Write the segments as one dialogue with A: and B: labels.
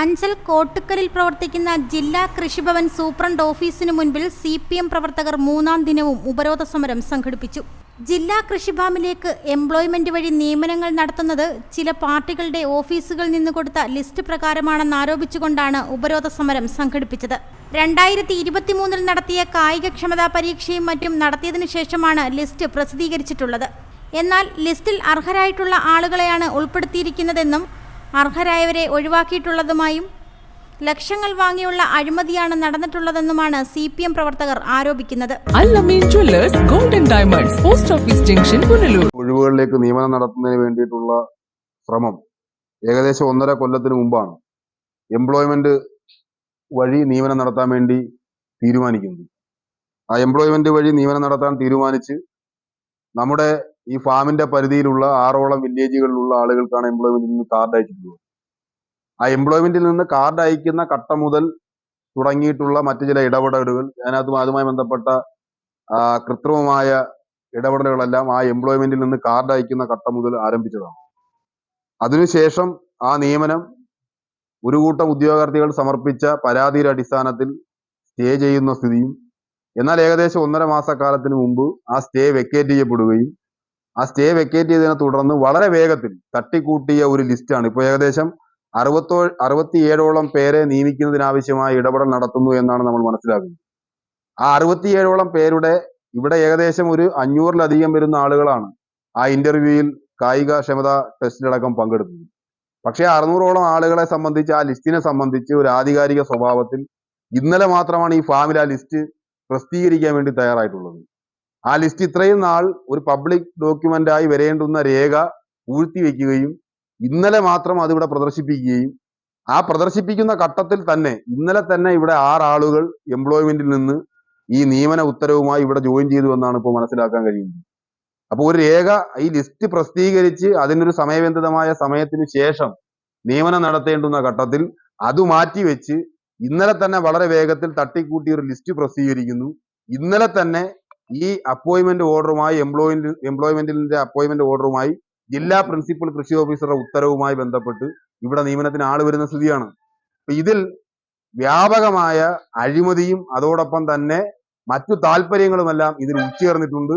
A: അഞ്ചൽ കോട്ടുക്കലിൽ പ്രവർത്തിക്കുന്ന ജില്ലാ കൃഷിഭവൻ സൂപ്രണ്ട് ഓഫീസിനു മുൻപിൽ സി പി എം പ്രവർത്തകർ മൂന്നാം ദിനവും ഉപരോധ സമരം സംഘടിപ്പിച്ചു. ജില്ലാ കൃഷിഭവനിലേക്ക് എംപ്ലോയ്മെന്റ് വഴി നിയമനങ്ങൾ നടത്തുന്നത് ചില പാർട്ടികളുടെ ഓഫീസുകളിൽ നിന്ന് കൊടുത്ത ലിസ്റ്റ് പ്രകാരമാണെന്ന് ആരോപിച്ചുകൊണ്ടാണ് ഉപരോധ സമരം സംഘടിപ്പിച്ചത്. രണ്ടായിരത്തി ഇരുപത്തിമൂന്നിൽ നടത്തിയ കായികക്ഷമതാ പരീക്ഷയും മറ്റും നടത്തിയതിനു ശേഷമാണ് ലിസ്റ്റ് പ്രസിദ്ധീകരിച്ചിട്ടുള്ളത്. എന്നാൽ ലിസ്റ്റിൽ അർഹരായിട്ടുള്ള ആളുകളെയാണ് ഉൾപ്പെടുത്തിയിരിക്കുന്നതെന്നും അർഹരായവരെ ഒഴിവാക്കിയിട്ടുള്ളതുമായും ലക്ഷങ്ങൾ വാങ്ങിയുള്ള അഴിമതിയാണ് നടന്നിട്ടുള്ളതെന്നുമാണ് സി പി എം പ്രവർത്തകർ ആരോപിക്കുന്നത്.
B: Al Ameen jewellers golden diamonds post office junction Punalur
C: ഒഴിവുകളിലേക്ക് നിയമനം നടത്തുന്നതിന് വേണ്ടിയിട്ടുള്ള ശ്രമം ഏകദേശം ഒന്നര കൊല്ലത്തിന് മുമ്പാണ്. എംപ്ലോയ്മെന്റ് വഴി നിയമനം നടത്താൻ വേണ്ടി തീരുമാനിക്കുന്നത്. ആ എംപ്ലോയ്മെന്റ് വഴി നിയമനം നടത്താൻ തീരുമാനിച്ച് നമ്മുടെ ഈ ഫാമിന്റെ പരിധിയിലുള്ള ആറോളം വില്ലേജുകളിലുള്ള ആളുകൾക്കാണ് എംപ്ലോയ്മെന്റിൽ നിന്ന് കാർഡ് അയച്ചിട്ടുള്ളത്. ആ എംപ്ലോയ്മെന്റിൽ നിന്ന് കാർഡ് അയക്കുന്ന ഘട്ടം മുതൽ തുടങ്ങിയിട്ടുള്ള മറ്റു ചില ഇടപെടലുകൾ അതിനകത്ത് അതുമായി ബന്ധപ്പെട്ട കൃത്രിമമായ ഇടപെടലുകളെല്ലാം ആ എംപ്ലോയ്മെന്റിൽ നിന്ന് കാർഡ് അയക്കുന്ന ഘട്ടം മുതൽ ആരംഭിച്ചതാണ്. അതിനുശേഷം ആ നിയമനം ഒരു കൂട്ടം ഉദ്യോഗാർത്ഥികൾ സമർപ്പിച്ച പരാതിയുടെ അടിസ്ഥാനത്തിൽ സ്റ്റേ ചെയ്യുന്ന സ്ഥിതിയും എന്നാൽ ഏകദേശം ഒന്നര മാസക്കാലത്തിന് മുമ്പ് ആ സ്റ്റേ വെക്കേറ്റ് ചെയ്യപ്പെടുകയും ആ സ്റ്റേ വെക്കേറ്റ് ചെയ്തതിനെ തുടർന്ന് വളരെ വേഗത്തിൽ തട്ടിക്കൂട്ടിയ ഒരു ലിസ്റ്റാണ് ഇപ്പോൾ ഏകദേശം അറുപത്തോ അറുപത്തിയേഴോളം പേരെ നിയമിക്കുന്നതിനാവശ്യമായ ഇടപെടൽ നടത്തുന്നു എന്നാണ് നമ്മൾ മനസ്സിലാക്കുന്നത്. ആ അറുപത്തിയേഴോളം പേരുടെ ഇവിടെ ഏകദേശം ഒരു അഞ്ഞൂറിലധികം വരുന്ന ആളുകളാണ് ആ ഇന്റർവ്യൂവിൽ കായിക ക്ഷമത ടെസ്റ്റിലടക്കം പങ്കെടുത്തത്. പക്ഷേ അറുന്നൂറോളം ആളുകളെ സംബന്ധിച്ച് ആ ലിസ്റ്റിനെ സംബന്ധിച്ച് ഒരു ആധികാരിക സ്വഭാവത്തിൽ ഇന്നലെ മാത്രമാണ് ഈ ഫാമിൽ ആ ലിസ്റ്റ് പ്രസിദ്ധീകരിക്കാൻ വേണ്ടി തയ്യാറായിട്ടുള്ളത്. ആ ലിസ്റ്റ് ഇത്രയും നാൾ ഒരു പബ്ലിക് ഡോക്യുമെന്റ് ആയി വരേണ്ടുന്ന രേഖ പൂഴ്ത്തി വയ്ക്കുകയും ഇന്നലെ മാത്രം അതിവിടെ പ്രദർശിപ്പിക്കുകയും ആ പ്രദർശിപ്പിക്കുന്ന ഘട്ടത്തിൽ തന്നെ ഇന്നലെ തന്നെ ഇവിടെ ആറാളുകൾ എംപ്ലോയ്മെന്റിൽ നിന്ന് ഈ നിയമന ഉത്തരവുമായി ഇവിടെ ജോയിൻ ചെയ്തു എന്നാണ് ഇപ്പോൾ മനസ്സിലാക്കാൻ കഴിയുന്നത്. അപ്പോൾ ഒരു രേഖ ഈ ലിസ്റ്റ് പ്രസിദ്ധീകരിച്ച് അതിനൊരു സമയബന്ധിതമായ സമയത്തിന് ശേഷം നിയമനം നടത്തേണ്ടുന്ന ഘട്ടത്തിൽ അത് മാറ്റിവെച്ച് ഇന്നലെ തന്നെ വളരെ വേഗത്തിൽ തട്ടിക്കൂട്ടി ഒരു ലിസ്റ്റ് പ്രസിദ്ധീകരിക്കുന്നു. ഇന്നലെ തന്നെ ഈ അപ്പോയിന്റ്മെന്റ് ഓർഡറുമായി എംപ്ലോയിന്റ് എംപ്ലോയ്മെന്റിന്റെ അപ്പോയിന്റ്മെന്റ് ഓർഡറുമായി ജില്ലാ പ്രിൻസിപ്പൽ കൃഷി ഓഫീസറുടെ ഉത്തരവുമായി ബന്ധപ്പെട്ട് ഇവിടെ നിയമനത്തിന് ആൾ വരുന്ന സ്ഥിതിയാണ്. ഇതിൽ വ്യാപകമായ അഴിമതിയും അതോടൊപ്പം തന്നെ മറ്റു താല്പര്യങ്ങളുമെല്ലാം ഇതിൽ ഉച്ചേർന്നിട്ടുണ്ട്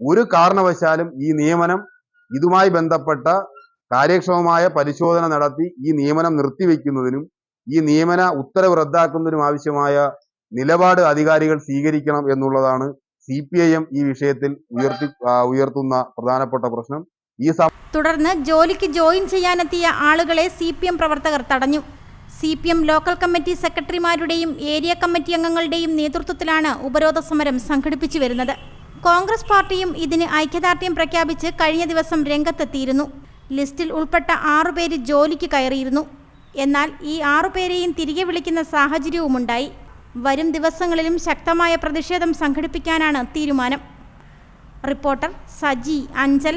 C: ഒരു കാരണവശാലും ഈ നിയമനം ഇതുമായി ബന്ധപ്പെട്ട കാര്യക്ഷമമായ പരിശോധന നടത്തി ഈ നിയമനം നിർത്തിവെക്കുന്നതിനും ഈ നിയമന ഉത്തരവ് റദ്ദാക്കുന്നതിനും ആവശ്യമായ നിലപാട് അധികാരികൾ സ്വീകരിക്കണം എന്നുള്ളതാണ് സി പി ഐ എം ഈ വിഷയത്തിൽ ഉയർത്തി ഉയർത്തുന്ന പ്രധാനപ്പെട്ട പ്രശ്നം. ഈ
A: തുടർന്ന് ജോലിക്ക് ജോയിൻ ചെയ്യാനെത്തിയ ആളുകളെ സി പി എം പ്രവർത്തകർ തടഞ്ഞു. C P M local committee സെക്രട്ടറിമാരുടെയും area committee അംഗങ്ങളുടെയും നേതൃത്വത്തിലാണ് ഉപരോധ സമരം സംഘടിപ്പിച്ചു വരുന്നത്. കോൺഗ്രസ് പാർട്ടിയും ഇതിന് ഐക്യദാർഢ്യം പ്രഖ്യാപിച്ച് കഴിഞ്ഞ ദിവസം രംഗത്തെത്തിയിരുന്നു. ലിസ്റ്റിൽ ഉൾപ്പെട്ട ആറുപേര് ജോലിക്ക് കയറിയിരുന്നു. എന്നാൽ ഈ ആറുപേരെയും തിരികെ വിളിക്കുന്ന സാഹചര്യവുമുണ്ടായി. വരും ദിവസങ്ങളിലും ശക്തമായ പ്രതിഷേധം സംഘടിപ്പിക്കാനാണ് തീരുമാനം. റിപ്പോർട്ടർ സജി അഞ്ചൽ